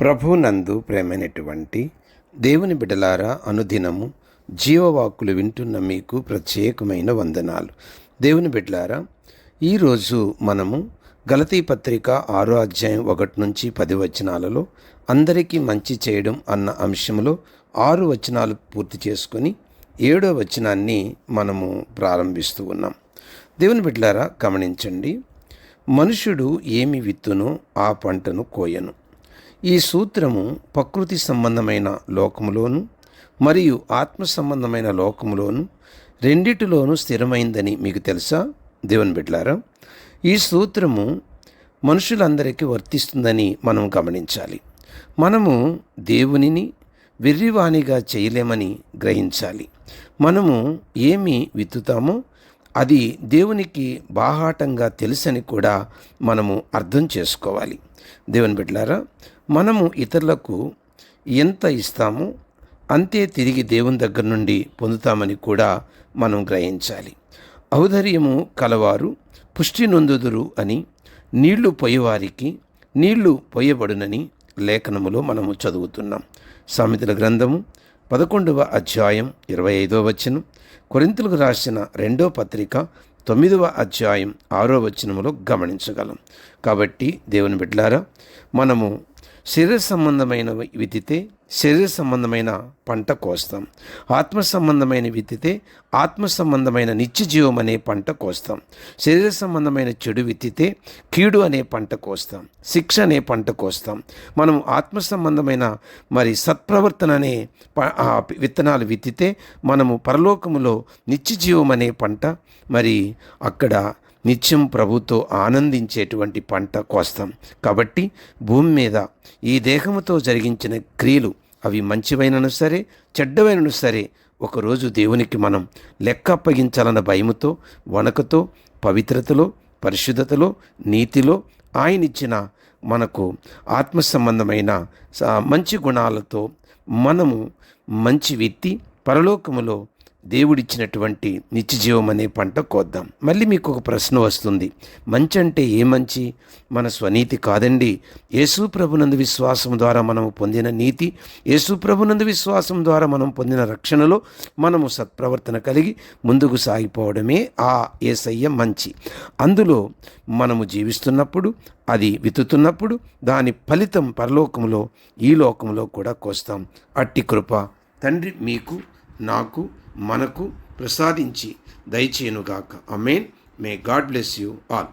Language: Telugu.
ప్రభునందు ప్రేమైనటువంటి దేవుని బిడలారా అనుదినము జీవవాకులు వింటున్న మీకు ప్రత్యేకమైన వందనాలు. దేవుని బిడ్డలారా ఈరోజు మనము గలతీ పత్రిక ఆరో అధ్యాయం ఒకటి నుంచి పది వచనాలలో అందరికీ మంచి చేయడం అన్న అంశంలో ఆరు వచనాలు పూర్తి చేసుకొని ఏడో వచనాన్ని మనము ప్రారంభిస్తూ ఉన్నాం. దేవుని బిడ్డలారా గమనించండి. మనుషుడు ఏమి విత్తునో ఆ పంటను కోయను. ఈ సూత్రము ప్రకృతి సంబంధమైన లోకములోను మరియు ఆత్మ సంబంధమైన లోకములోను రెండిటిలోనూ స్థిరమైందని మీకు తెలుసా? దేవుని బిడ్లారా ఈ సూత్రము మనుషులందరికీ వర్తిస్తుందని మనం గమనించాలి. మనము దేవునిని వెర్రివాణిగా చేయలేమని గ్రహించాలి. మనము ఏమి విత్తుతామో అది దేవునికి బాహాటంగా తెలుసని కూడా మనము అర్థం చేసుకోవాలి. దేవుని బిడ్డలారా మనము ఇతరులకు ఎంత ఇస్తామో అంతే తిరిగి దేవుని దగ్గర నుండి పొందుతామని కూడా మనం గ్రహించాలి. ఔదర్యము కలవారు పుష్టి నొందుదురు అని నీళ్ళు పొయ్యవారికి నీళ్ళు పొయ్యబడునని లేఖనములో మనము చదువుతున్నాం. సామెతల గ్రంథము పదకొండవ అధ్యాయం ఇరవై ఐదవ వచనం కొరింతలకు రాసిన రెండో పత్రిక తొమ్మిదవ అధ్యాయం ఆరో వచనములో గమనించగలం. కాబట్టి దేవుని బిడ్డలారా మనము శరీర సంబంధమైన విత్తితే శరీర సంబంధమైన పంట కోస్తాం. ఆత్మ సంబంధమైన విత్తితే ఆత్మ సంబంధమైన నిత్య జీవం అనే పంట కోస్తాం. శరీర సంబంధమైన చెడు విత్తితే కీడు అనే పంట కోస్తాం. శిక్ష అనే పంట కోస్తాం. మనం ఆత్మ సంబంధమైన మరి సత్ప్రవర్తన అనే ప- విత్తనాలు విత్తితే మనము పరలోకములో నిత్య జీవం అనే పంట మరి అక్కడ నిత్యం ప్రభుతో ఆనందించేటువంటి పంట కోస్తాం. కాబట్టి భూమి మీద ఈ దేహముతో జరిగించిన క్రియలు అవి మంచివైనను సరే చెడ్డవైనను సరే ఒకరోజు దేవునికి మనం లెక్క అప్పగించాలన్న భయముతో వణకతో పవిత్రతలో పరిశుద్ధతలో నీతిలో ఆయన ఇచ్చిన మనకు ఆత్మ సంబంధమైన మంచి గుణాలతో మనము మంచి వ్యక్తి పరలోకములో దేవుడిచ్చినటువంటి నిత్యజీవం అనే పంట కోద్దాం. మళ్ళీ మీకు ఒక ప్రశ్న వస్తుంది. మంచి అంటే ఏ మంచి? మన స్వనీతి కాదండి. యేసు ప్రభునందు విశ్వాసం ద్వారా మనము పొందిన నీతి యేసు ప్రభునందు విశ్వాసం ద్వారా మనం పొందిన రక్షణలో మనము సత్ప్రవర్తన కలిగి ముందుకు సాగిపోవడమే ఆ ఏసయ్య మంచి. అందులో మనము జీవిస్తున్నప్పుడు అది విత్తుతున్నప్పుడు దాని ఫలితం పరలోకములో ఈ లోకంలో కూడా కోస్తాం. అట్టి కృప. తండ్రి మీకు నాకు మనకు ప్రసాదించి దయచేయునుగాక. Amen may God bless you all